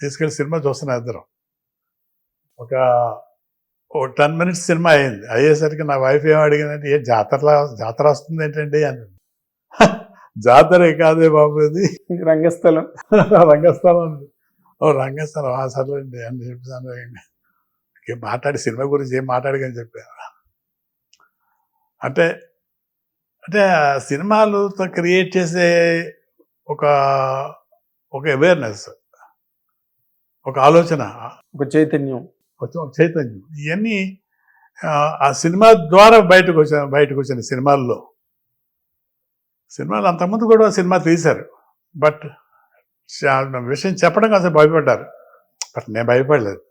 తీసుకెళ్ళి సినిమా చూస్తున్నా ఇద్దరం. ఒక ఓ టెన్ మినిట్స్ సినిమా అయింది. అయ్యేసరికి నా వైఫ్ ఏం అడిగిందంటే ఏ జాతరలా జాతర వస్తుంది ఏంటండి? అని. జాతరే కాదే బాబు ఇది. రంగస్థలం. రంగస్థలం. ఓ రంగస్థలం ఆ సర్లేండి అని చెప్పాను ఏం మాట్లాడి సినిమా గురించి ఏం మాట్లాడగని చెప్పాను అంటే అంటే సినిమాలతో క్రియేట్ చేసే ఒక ఒక అవేర్నెస్ ఒక ఆలోచన ఒక చైతన్యం. ఒక ఒక చైతన్యం. ఇవన్నీ ఆ, సినిమా ద్వారా బయటకు వచ్చాను బయటకు వచ్చిన సినిమాల్లో. సినిమాలు అంతకుముందు కూడా సినిమా తీశారు. బట్ విషయం చెప్పడం కాస్త భయపడ్డారు. బట్ నేను భయపడలేదు.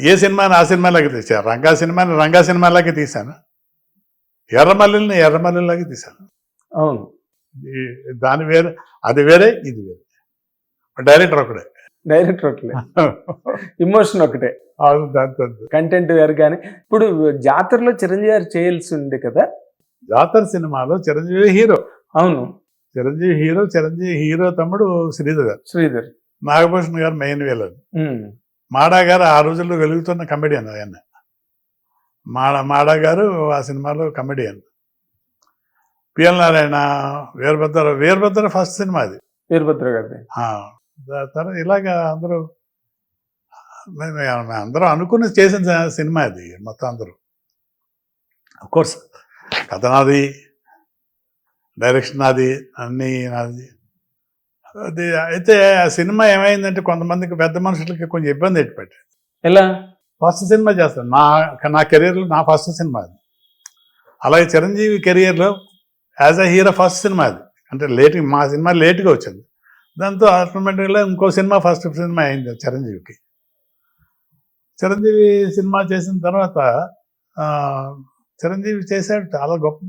ఏ సినిమాని ఆ సినిమాలాగే తీశాను రంగా సినిమాని రంగా సినిమాలాగే తీశాను? ఎర్రమల్లిని ఎర్రమల్లిలాగే తీశాను. అవును. దాని వేరే అది వేరే ఇది వేరే. డైరెక్టర్ ఒకడే. డైరెక్టర్ ఒకటే ఇమోషన్ ఒకటే. అవును దాంతో కంటెంట్ వేరు కానీ ఇప్పుడు జాతరలో చిరంజీవి గారు చేయాల్సి ఉంది కదా? జాతర సినిమాలో చిరంజీవి హీరో. అవును. చిరంజీవి హీరో చిరంజీవి హీరో తమ్ముడు శ్రీధర్ శ్రీధర్. నాగభూషణ్ గారు మెయిన్ ఉమ్. మాడా గారు ఆ రోజుల్లో వెలుగుతున్న కమెడియన్ ఆయన. మాడా మాడా గారు ఆ సినిమాలో comedian P L Narayana Veerabhadra Veerabhadra first cinema అది. వీరభద్ర దా- తర్వాత ఇలాగా అందరూ అందరూ అనుకుని చేసిన సినిమా అది మొత్తం అందరూ. కోర్స్ కథ నాది డైరెక్షన్ నాది అన్నీ నాది. అది అయితే ఆ సినిమా ఏమైందంటే కొంతమందికి పెద్ద మనుషులకి కొంచెం ఇబ్బంది ఎట్టిపెట్టి ఎలా? ఫస్ట్ సినిమా చేస్తాను. నా నా కెరీర్లో నా ఫస్ట్ సినిమా అది. అలాగే చిరంజీవి కెరియర్లో యాజ్ అ హీరో ఫస్ట్ సినిమా అది. అంటే లేట్ మా సినిమా లేట్గా వచ్చింది. దాంతో ఆటోమేటిక్గా ఇంకో సినిమా ఫస్ట్ సినిమా అయింది చిరంజీవికి. చిరంజీవి సినిమా చేసిన తర్వాత చిరంజీవి చేశాడు చాలా గొప్ప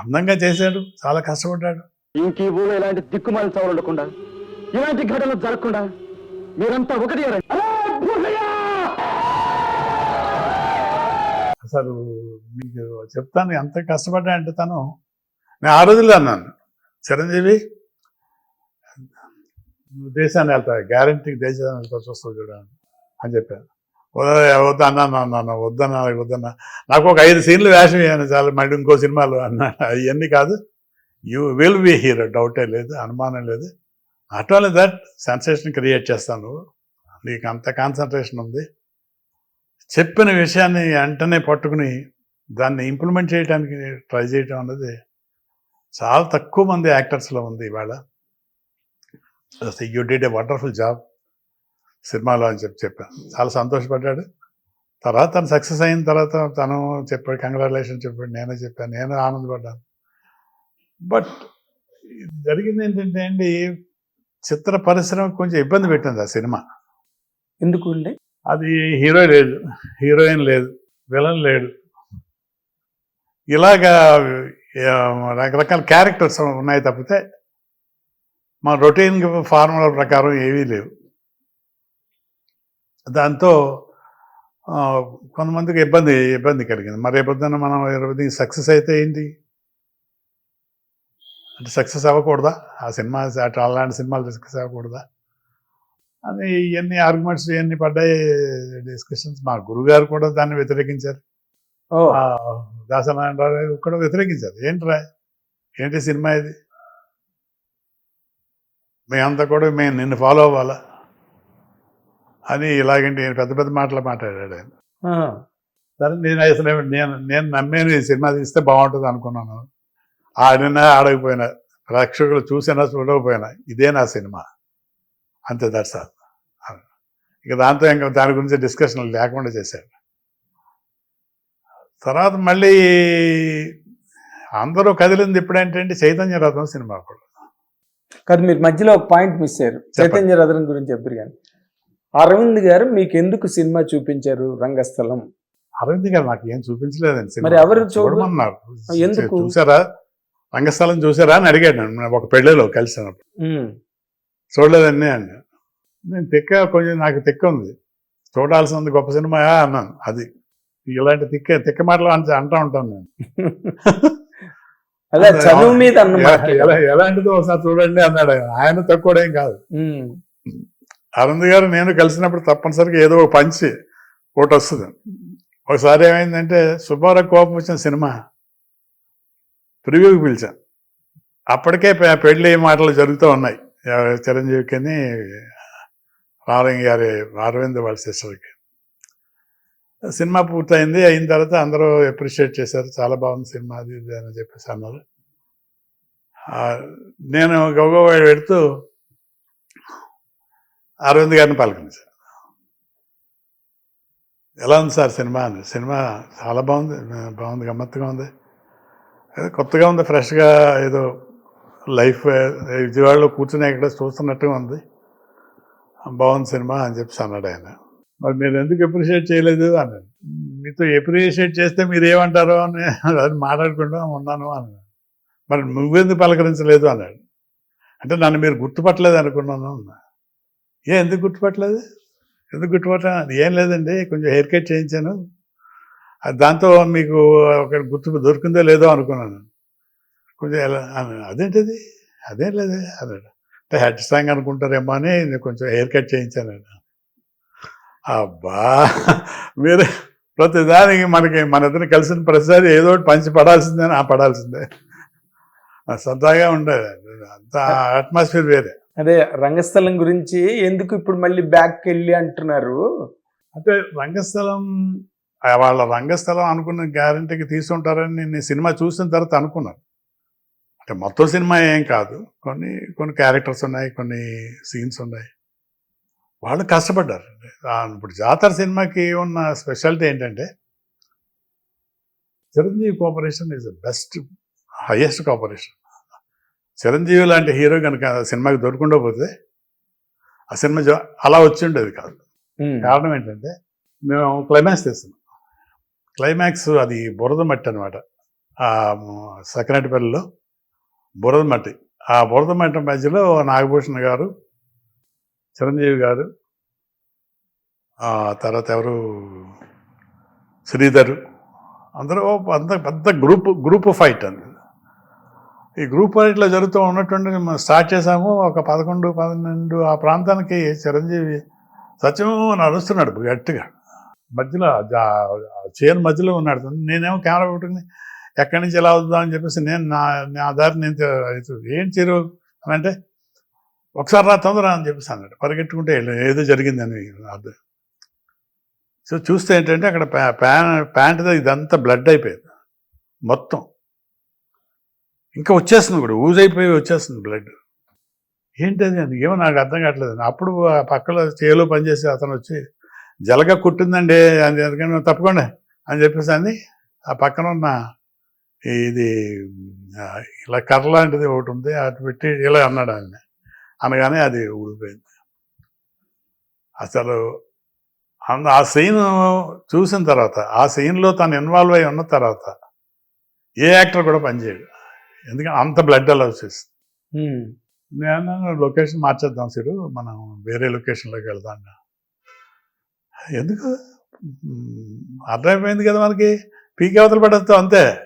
అందంగా చేశాడు చాలా కష్టపడ్డాడు. ఇంక ఈ ఊళ్ళో ఇలాంటి దిక్కుమాలి ఉండకుండా ఇలాంటి ఘటనలు జరగకుండా మీరంతా ఒకటి అసలు మీకు చెప్తాను ఎంత కష్టపడ్డా అంటే తను నేను ఆ రోజుల్లో అన్నాను చిరంజీవి దేశాన్ని వెళ్తా గ్యారంటీ దేశాన్ని వెళ్తా చూస్తావు చూడండి అని చెప్పాను వద్ద- వద్దన్నా అన్నాను వద్దన్నా వద్దన్నా. నాకు ఒక ఐదు సీన్లు వేషం వేయను చాలు మళ్ళీ ఇంకో సినిమాలు అన్నా. అవన్నీ కాదు. యూ విల్ బి హీరో డౌటే లేదు అనుమానం లేదు. Not only that sensation create చేస్తాను నీకు అంత కాన్సన్ట్రేషన్ ఉంది. చెప్పిన విషయాన్ని వెంటనే పట్టుకుని దాన్ని ఇంప్లిమెంట్ చేయడానికి ట్రై చేయటం అన్నది చాలా తక్కువ మంది యాక్టర్స్లో ఉంది ఇవాళ. You did a wonderful job సినిమాలో అని చెప్పి చెప్పాను చాలా సంతోషపడ్డాడు. తర్వాత తను సక్సెస్ అయిన తర్వాత తను చెప్పాడు కంగ్రాచులేషన్ చెప్పాడు నేనే చెప్పాను నేను ఆనందపడ్డాను. బట్ జరిగింది ఏంటంటే అండి చిత్ర పరిశ్రమ కొంచెం ఇబ్బంది పెట్టింది ఆ సినిమా. ఎందుకు అండి? అది హీరో లేదు హీరోయిన్ లేదు విలన్ లేడు. ఇలాగా రకరకాల క్యారెక్టర్స్ ఉన్నాయి తప్పితే మా రొటీన్ ఫార్ములా ప్రకారం ఏవీ లేవు. దాంతో కొంతమందికి ఇబ్బంది ఇబ్బంది కలిగింది. మరి రేపొద్దున మనం ఇరవై సక్సెస్ అయితే ఏంటి? అంటే సక్సెస్ అవ్వకూడదా? ఆ సినిమా అటు అలాంటి సినిమాలు సక్సెస్ అవ్వకూడదా? అని ఇవన్నీ ఆర్గ్యుమెంట్స్ ఇవన్నీ పడ్డాయి డిస్కషన్స్. మా గురుగారు కూడా దాన్ని వ్యతిరేకించారు. దాసనారాయణరావు కూడా వ్యతిరేకించారు. ఏంట్రా? ఏంటి సినిమా ఇది? మేమంతా కూడా మేము నిన్ను ఫాలో అవ్వాలా? అని ఇలాగంటే ఈయన పెద్ద పెద్ద మాటలు మాట్లాడాడు ఆయన. సరే నేను అసలు నేను నేను నమ్మేను ఈ సినిమా తీస్తే బాగుంటుంది అనుకున్నాను. ఆడినా ఆడకపోయినా ప్రేక్షకులు చూసినా చూడకపోయినా ఇదే నా సినిమా. అంతే దట్స్ ఆల్ ఇక దాంతో ఇంకా దాని గురించి డిస్కషన్ లేకుండా చేశాడు. తర్వాత మళ్ళీ అందరూ కదిలింది ఎప్పుడంటే చైతన్య రథం సినిమా కూడా. కాదు మీరు మధ్యలో ఒక పాయింట్ మిస్ అయ్యారు. చైతన్య రథనం గురించి చెప్తారు కానీ అరవింద్ గారు మీకు ఎందుకు సినిమా చూపించారు రంగస్థలం? అరవింద్ గారు నాకు ఏం చూపించలేదండి. మరి ఎవరు చూడమన్నారు. ఎందుకు? చూసారా? రంగస్థలం చూసారా అని అడిగాడు నన్ను. ఒక పెళ్ళిలో కలిసినప్పుడు. చూడలేదండి అని. నేను తిక్క కొంచెం నాకు తిక్క ఉంది చూడాల్సింది గొప్ప సినిమా అన్నాను. అది ఇలాంటి తిక్క తిక్క మాటలు అంట అంటా ఉంటాను నేను. అదే చదువు మీద ఎలాంటిదో ఒకసారి చూడండి అన్నాడు ఆయన. తక్కువడేం కాదు. అరుణ్ గారు నేను కలిసినప్పుడు తప్పనిసరిగా ఏదో ఒక పంచి ఒకటి వస్తుంది. ఒకసారి ఏమైందంటే సుబ్బారావు కోపం వచ్చిన సినిమా ప్రివ్యూకి పిలిచాను అప్పటికే పెళ్ళి మాటలు జరుగుతూ ఉన్నాయి. చిరంజీవికి రామలింగ గారి అరవింద్ వాళ్ళ సిస్టర్కి సినిమా పూర్తయింది అయిన తర్వాత అందరూ అప్రిషియేట్ చేశారు. చాలా బాగుంది సినిమా అది ఇది అని చెప్పేసి అన్నారు. నేను నేను గౌగవ పెడుతూ అరవింద్ గారిని పలకరించాను ఎలా ఉంది సార్ సినిమా అని. సినిమా చాలా బాగుంది బాగుంది గమ్మత్తుగా ఉంది. ఏదో కొత్తగా ఉంది ఫ్రెష్గా ఏదో లైఫ్ విజయవాడలో కూర్చుని ఎక్కడ చూస్తున్నట్టుగా ఉంది. బాగుంది సినిమా అని చెప్పి అన్నాడు ఆయన. మరి మీరు ఎందుకు ఎప్రిషియేట్ చేయలేదు అన్నాడు. మీతో ఎప్రిషియేట్ చేస్తే మీరు ఏమంటారో అని అది మాట్లాడుకుంటూ ఉన్నాను అన్నాడు. మరి నువ్వెందుకు పలకరించలేదు అన్నాడు. అంటే నన్ను మీరు గుర్తుపట్టలేదు అనుకున్నాను అన్నా. ఏ ఎందుకు గుర్తుపట్టలేదు? ఎందుకు గుర్తుపట్టాను ఏం లేదండి కొంచెం హెయిర్ కట్ చేయించాను. దాంతో మీకు ఒక గుర్తు దొరికిందో లేదో అనుకున్నాను. కొంచెం ఎలా అదేంటిది? అదేం లేదు అన్నాడు. అంటే హెడ్ సాంగ్ అనుకుంటారేమో అని నేను కొంచెం హెయిర్ కట్ చేయించాను అన్నాడు. అబ్బా మీరు ప్రతిదానికి మనకి మన ఇద్దరు కలిసిన ప్రతిసారి ఏదో ఒకటి పంచి పడాల్సిందే ఆ పడాల్సిందే. సరదాగా ఉండేది అంత అట్మాస్ఫియర్ వేరే. అదే రంగస్థలం గురించి ఎందుకు ఇప్పుడు మళ్ళీ బ్యాక్ వెళ్ళి అంటున్నారు? అంటే రంగస్థలం వాళ్ళ రంగస్థలం అనుకున్న గ్యారంటీకి తీసుకుంటారని నేను సినిమా చూసిన తర్వాత అనుకున్నాను. అంటే మొత్తం సినిమా ఏం కాదు. కొన్ని కొన్ని క్యారెక్టర్స్ ఉన్నాయి కొన్ని సీన్స్ ఉన్నాయి. వాళ్ళు కష్టపడ్డారు. ఇప్పుడు జాతర సినిమాకి ఉన్న స్పెషాలిటీ ఏంటంటే Chiranjeevi cooperation is the best highest cooperation Chiranjeevi లాంటి హీరో కనుక సినిమాకి దొరకకుండా పోతే ఆ సినిమా అలా వచ్చి ఉండేది కాదు. కారణం ఏంటంటే మేము క్లైమాక్స్ తీస్తున్నాం. క్లైమాక్స్ అది బురద మట్టి అనమాట ఆ సకినటిపల్లిలో బురద మట్టి. ఆ బురద మట్టి మధ్యలో నాగభూషణ్ గారు చిరంజీవి గారు ఆ తర్వాత ఎవరు? శ్రీధర్. అందరూ అంత పెద్ద గ్రూప్ గ్రూప్ ఫైట్ అంది. ఈ గ్రూప్ ఫైట్లో జరుగుతూ ఉన్నటువంటి మేము స్టార్ట్ చేసాము ఒక పదకొండు పన్నెండు ఆ ప్రాంతానికి చిరంజీవి సత్యం నడుస్తున్నాడు గట్టిగా. మధ్యలో చేను మధ్యలో ఉన్నాడు. నేనేమో కెమెరా పెట్టుకుని ఎక్కడి నుంచి ఎలా వద్దాం అని చెప్పేసి నేను నా నా దారి నేను ఏం చీరు? అని అంటే ఒకసారి రా తొందర అని చెప్పేసి అన్నాడు. పరిగెట్టుకుంటే ఏదో జరిగిందని అర్థం. సో చూస్తే ఏంటంటే అక్కడ ప్యా ప్యాన్ ప్యాంట్ ఇదంతా బ్లడ్ అయిపోయింది. మొత్తం. ఇంకా వచ్చేస్తుంది కూడా ఊజ్ అయిపోయి వచ్చేస్తుంది బ్లడ్. ఏంటది అని ఏమో నాకు అర్థం కావట్లేదు. అప్పుడు ఆ పక్కలో చేలో పనిచేసే అతను వచ్చి జలగ కుట్టిందండి అని అందుకని తప్పకుండా అని చెప్పేసి అని ఆ పక్కన ఉన్న ఇది ఇలా కర్ర లాంటిది ఒకటి ఉంది అటు పెట్టి ఇలా అన్నాడు ఆయన. అనగానే అది ఊడిపోయింది. అసలు అంద- ఆ సీన్ చూసిన తర్వాత ఆ సీన్లో తను ఇన్వాల్వ్ అయి ఉన్న తర్వాత ఏ యాక్టర్ కూడా పనిచేయడు ఎందుకంటే అంత బ్లడ్ అలా వచ్చేస్తుంది. నేను లొకేషన్ మార్చేద్దాం సిరు మనం వేరే లొకేషన్లోకి వెళ్దాం. ఎందుకు? అర్థమైపోయింది కదా మనకి. పీకి అవతల పడేస్తాం అంతే.